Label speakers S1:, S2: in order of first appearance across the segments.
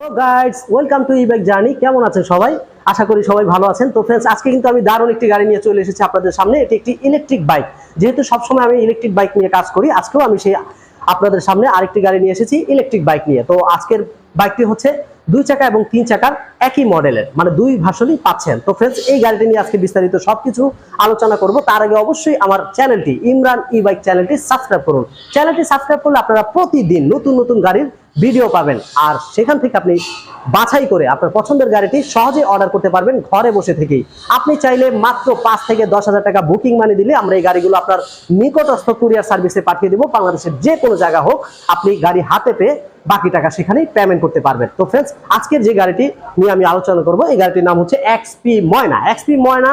S1: Guides welcome to e bike journey কেমন আছেন সবাই? আশা করি সবাই ভালো আছেন। তো ফ্রেন্ডস আজকে কিন্তু আমি দারুণ একটি গাড়ি নিয়ে চলে এসেছি আপনাদের সামনে। এটি একটি ইলেকট্রিক বাইক যেহেতু সবসময় আমি ইলেকট্রিক বাইক নিয়ে কাজ করি, আজকেও আমি সেই আপনাদের সামনে আরেকটি গাড়ি নিয়ে এসেছি ইলেকট্রিক বাইক নিয়ে। তো আজকের বাইকটি হচ্ছে দুই চাকা এবং তিন চাকার একই মডেলের মানে দুই ভার্সনই পাচ্ছেন। তো ফ্রেন্ডস এই গাড়িটি নিয়ে আজকে বিস্তারিত সবকিছু আলোচনা করব। তার আগে অবশ্যই আমার চ্যানেলটি ইমরান ই বাইক চ্যানেলটি সাবস্ক্রাইব করুন। চ্যানেলটি সাবস্ক্রাইব করলে আপনারা প্রতিদিন নতুন নতুন গাড়ির ভিডিও পাবেন। আর সেখান থেকে আপনি বাছাই করে আপনার পছন্দের গাড়িটি সহজে অর্ডার করতে পারবেন ঘরে বসে থেকেই। আপনি চাইলে মাত্র পাঁচ থেকে দশ হাজার টাকা বুকিং মানি দিলে আমরা এই গাড়িগুলো আপনার নিকটস্থ কুরিয়ার সার্ভিসে পাঠিয়ে দেবো। বাংলাদেশের যে কোনো জায়গা হোক, আপনি গাড়ি হাতে পেয়ে বাকি টাকা সেখানেই পেমেন্ট করতে পারবেন। তো ফ্রেন্ডস আজকের যে গাড়িটি নিয়ে আমি আলোচনা করব, এই গাড়িটির নাম হচ্ছে এক্সপি ময়না এক্সপি ময়না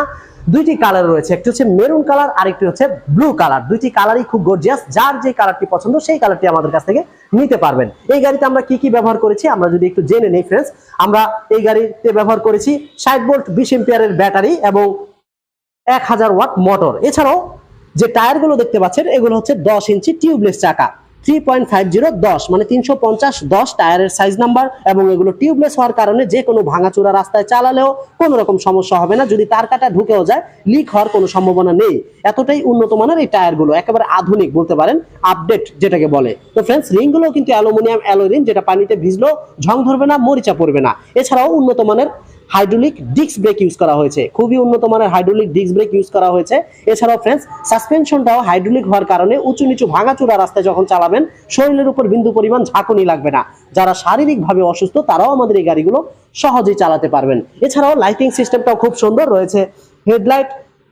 S1: দুইটি কালার রয়েছে, একটি হচ্ছে মেরুন কালার আর একটি হচ্ছে ব্লু কালার দুইটি কালারই খুব গর্জিয়াস যার যে কালারটি পছন্দ, সেই কালারটি আমাদের কাছ থেকে নিতে পারবেন। এই গাড়িতে আমরা কি কি ব্যবহার করেছি, আমরা যদি একটু জেনে নেই ফ্রেন্ডস আমরা এই গাড়িতে ব্যবহার করেছি ষাট ভোল্ট বিশ এম্পিয়ারের ব্যাটারি এবং এক হাজার ওয়াট মোটর এছাড়াও যে টায়ারগুলো দেখতে পাচ্ছেন, এগুলো হচ্ছে দশ ইঞ্চি টিউবলেস চাকা। থ্রি মানে ঢুকেও যায় লিক হওয়ার কোনো সম্ভাবনা নেই। এতটাই উন্নত মানের এই একেবারে আধুনিক বলতে পারেন আপডেট যেটাকে বলে। তো ফ্রেন্ডস রিংগুলো কিন্তু অ্যালুমিনিয়াম, অ্যালোরিন, যেটা পানিতে ভিজলেও ঝং ধরবে না, মরিচা পড়বে না। এছাড়াও উন্নত মানের হাইড্রোলিক ডিস্ক ব্রেক ইউজ করা হয়েছে। খুবই উন্নত মানের হাইড্রোলিক ডিস্ক ব্রেক ইউজ করা হয়েছে। এছাড়াও ফ্রেন্ডস সাসপেনশনটাও হাইড্রোলিক হওয়ার কারণে উঁচু নিচু ভাঙাচোরা রাস্তায় যখন চালাবেন, শরীরের উপর বিন্দু পরিমাণ ঝাঁকুনি লাগবে না। যারা শারীরিকভাবে অসুস্থ, তারাও আমাদের এই গাড়িগুলো সহজেই চালাতে পারবেন। এছাড়াও লাইটিং সিস্টেমটাও খুব সুন্দর রয়েছে। হেডলাইট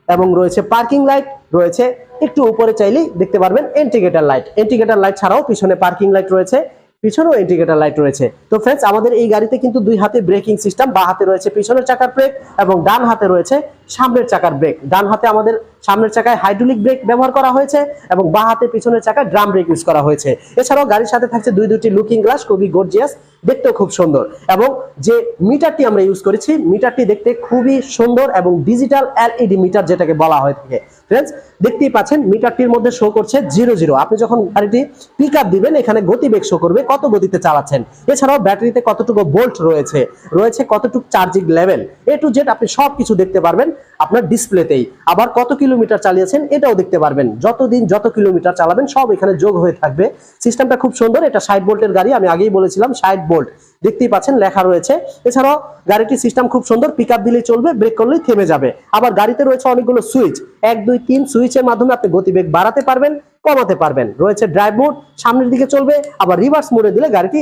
S1: এবং রয়েছে পার্কিং লাইট রয়েছে একটু উপরে চাইলেই দেখতে পারবেন এন্টিগেটার লাইট এন্টিগেটার লাইট ছাড়াও পিছনে পার্কিং লাইট রয়েছে। পিছনেও ইন্ডিকেটর লাইট রয়েছে। তো ফ্রেন্ডস আমাদের এই গাড়িতে কিন্তু দুই হাতে ব্রেকিং সিস্টেম বা হাতে রয়েছে পিছনের চাকার ব্রেক এবং ডান হাতে রয়েছে সামনের চাকার ব্রেক ডান হাতে আমাদের সামনের চাকায় হাইড্রোলিক ব্রেক ব্যবহার করা হয়েছে এবং বা হাতে পিছনের চাকায় ড্রাম ব্রেক ইউজ করা হয়েছে। এছাড়াও গাড়ির সাথে থাকছে দুই দুটি লুকিং গ্লাস খুবই গর্জিয়াস দেখতেও খুব সুন্দর। এবং যে মিটারটি আমরা ইউজ করেছি মিটারটি দেখতে খুবই সুন্দর এবং ডিজিটাল এলইডি মিটার যেটাকে বলা হয়ে থাকে। ফ্রেন্ডস দেখতেই পাচ্ছেন, মিটারটির মধ্যে শো করছে জিরো জিরো আপনি যখন গাড়িটি পিক দিবেন, এখানে গতিবেগ শো করবে, কত গতিতে চালাচ্ছেন। এছাড়াও ব্যাটারিতে কতটুকু ভোল্ট রয়েছে রয়েছে কতটুকু charging level A to Z আপনি সব কিছু দেখতে পারবেন আপনার ডিসপ্লেতেই আবার কত কিলোমিটার চালিয়েছেন, এটাও দেখতে পারবেন। যতদিন যত কিলোমিটার চালাবেন, সব এখানে যোগ হয়ে থাকবে। সিস্টেমটা খুব সুন্দর, এটা ষাট ভোল্টের গাড়ি, আমি আগেই বলেছিলাম ষাট ভোল্ট দেখতেই পাচ্ছেন লেখা রয়েছে। এছাড়াও গাড়িটির সিস্টেম খুব সুন্দর পিক আপ দিলেই চলবে ব্রেক করলেই থেমে যাবে। আবার গাড়িতে রয়েছে অনেকগুলো সুইচ এক, দুই, তিন সুইচের মাধ্যমে আপনি গতিবেগ বাড়াতে পারবেন, কমাতে পারবেন। রয়েছে ড্রাইভ মোড সামনের দিকে চলবে, আবার রিভার্স মোডে দিলে গাড়িটি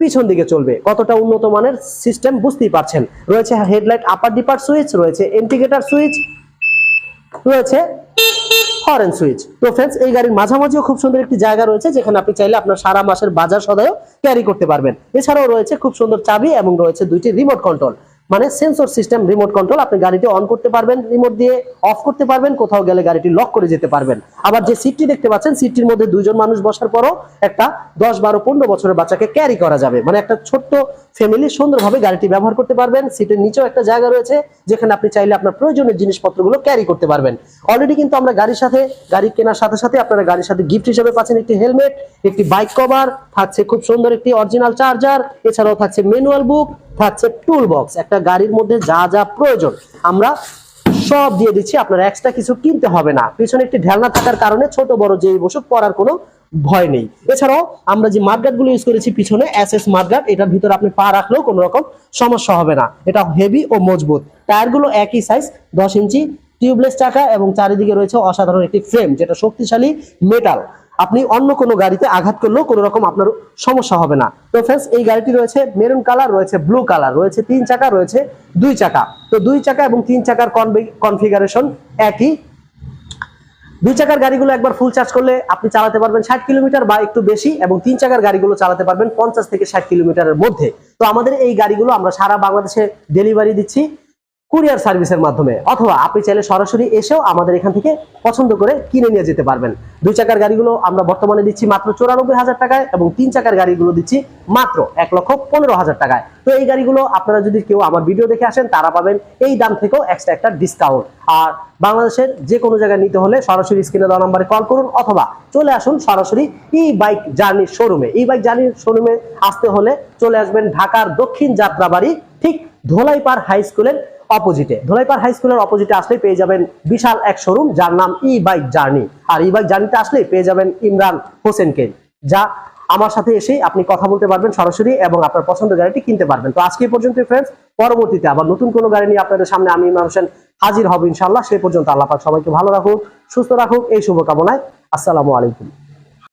S1: পিছন দিকে চলবে। কতটা উন্নত মানের সিস্টেম বুঝতেই পারছেন। রয়েছে হেডলাইট আপার ডিপার সুইচ রয়েছে ইন্ডিকেটর সুইচ রয়েছে হরেন সুইচ তো ফ্রেন্ডস এই গাড়ির মাঝামাঝিও খুব সুন্দর একটি জায়গা রয়েছে, যেখানে আপনি চাইলে আপনার সারা মাসের বাজার সদায় ক্যারি করতে পারবেন। এছাড়াও রয়েছে খুব সুন্দর চাবি এবং রয়েছে দুইটি রিমোট কন্ট্রোল মানে সেন্সর সিস্টেম রিমোট কন্ট্রোল আপনি গাড়িটি অন করতে পারবেন রিমোট দিয়ে অফ করতে পারবেন, কোথাও গেলে গাড়িটি লক করে যেতে পারবেন। আবার যে সিটটি দেখতে পাচ্ছেন সিটটির মধ্যে দুইজন মানুষ বসার পরও একটা দশ, বারো, পনেরো বছরের বাচ্চাকে ক্যারি করা যাবে। মানে একটা ছোট্ট ফ্যামিলি সুন্দরভাবে গাড়িটি ব্যবহার করতে পারবেন। সিটের নিচেও একটা জায়গা রয়েছে, যেখানে আপনি চাইলে আপনার প্রয়োজনীয় জিনিসপত্রগুলো ক্যারি করতে পারবেন। অলরেডি কিন্তু আমরা গাড়ির সাথে, গাড়ি কেনার সাথে সাথে আপনারা গাড়ির সাথে গিফট হিসেবে পাচ্ছেন একটি হেলমেট একটি বাইক কভার থাকছে খুব সুন্দর একটি অরিজিনাল চার্জার এছাড়াও থাকছে ম্যানুয়াল বুক থাকছে টুল বক্স একটা গাড়ির মধ্যে যা যা প্রয়োজন। আমরা সব দিয়ে দিচ্ছি, আপনার এক্সট্রা কিছু কিনতে হবে না। পিছনে একটি ঢেলনা থাকার কারণে ছোট, বড় যেই বসুক পড়ার কোনো ভয় নেই। এছাড়াও আমরা যে মার্গাটগুলো ইউজ করেছি পিছনে এস এস এটার ভিতরে আপনি পা রাখলেও কোনো রকম সমস্যা হবে না। এটা হেভি ও মজবুত। টায়ারগুলো একই সাইজ দশ ইঞ্চি টিউবলেস চাকা এবং চারিদিকে রয়েছে অসাধারণ একটি ফ্রেম যেটা শক্তিশালী মেটাল আপনি অন্য কোনো গাড়িতে আঘাত করলেও কোনো রকম আপনার সমস্যা হবে না। তো ফ্রেন্ডস এই গাড়িটি রয়েছে মেরুন কালার রয়েছে ব্লু কালার রয়েছে তিন চাকা, রয়েছে দুই চাকা। তো দুই চাকা এবং তিন চাকার কনফিগারেশন একই। দুই চাকার গাড়িগুলো একবার ফুল চার্জ করলে আপনি চালাতে পারবেন ষাট কিলোমিটার বা একটু বেশি এবং তিন চাকার গাড়িগুলো চালাতে পারবেন পঞ্চাশ থেকে ষাট কিলোমিটারের মধ্যে। তো আমাদের এই গাড়িগুলো আমরা সারা বাংলাদেশে ডেলিভারি দিচ্ছি। কুরিয়ার সার্ভিসের মাধ্যমে। অথবা আপনি চাইলে সরাসরি এসেও আমাদের এখান থেকে পছন্দ করে কিনে নিয়ে যেতে পারবেন। দুই চাকার গাড়িগুলো আমরা বর্তমানে দিচ্ছি মাত্র চৌরানব্বই হাজার টাকায় এবং তিন চাকার গাড়িগুলো দিচ্ছি মাত্র এক লক্ষ পনেরো হাজার টাকায়। তো এই গাড়িগুলো আপনারা যদি কেউ আমার ভিডিও দেখে আসেন, তারা পাবেন এই দাম থেকেও এক্সট্রা একটা ডিসকাউন্ট আর বাংলাদেশের যে কোনো জায়গায় নিতে হলে সরাসরি স্ক্রিনে দেওয়া নাম্বারে কল করুন অথবা চলে আসুন সরাসরি ই বাইক জার্নি শোরুমে ই বাইক জার্নি শোরুমে আসতে হলে চলে আসবেন ঢাকার দক্ষিণ যাত্রাবাড়ি, ঠিক ধোলাইপাড় হাই স্কুলের অপোজিটে। ধোলাইপাড় হাই স্কুলের অপোজিটে আসলে পেয়ে যাবেন বিশাল এক শোরুম, যার নাম ই বাইক জার্নি আর ই বাইক জার্নিতে আসলে পেয়ে যাবেন ইমরান হোসেনকে, যা আমার সাথে এসে আপনি কথা বলতে পারবেন সরাসরি এবং আপনার পছন্দের গাড়িটি কিনতে পারবেন। তো আজকে পর্যন্ত ফ্রেন্ডস পরবর্তীতে আবার নতুন কোনো গাড়ি নিয়ে আপনাদের সামনে আমি ইমরান হোসেন হাজির হব ইনশাল্লাহ সেই পর্যন্ত আল্লাহ পাক সবাইকে ভালো রাখুক, সুস্থ রাখুক, এই শুভকামনায় আসসালামু আলাইকুম।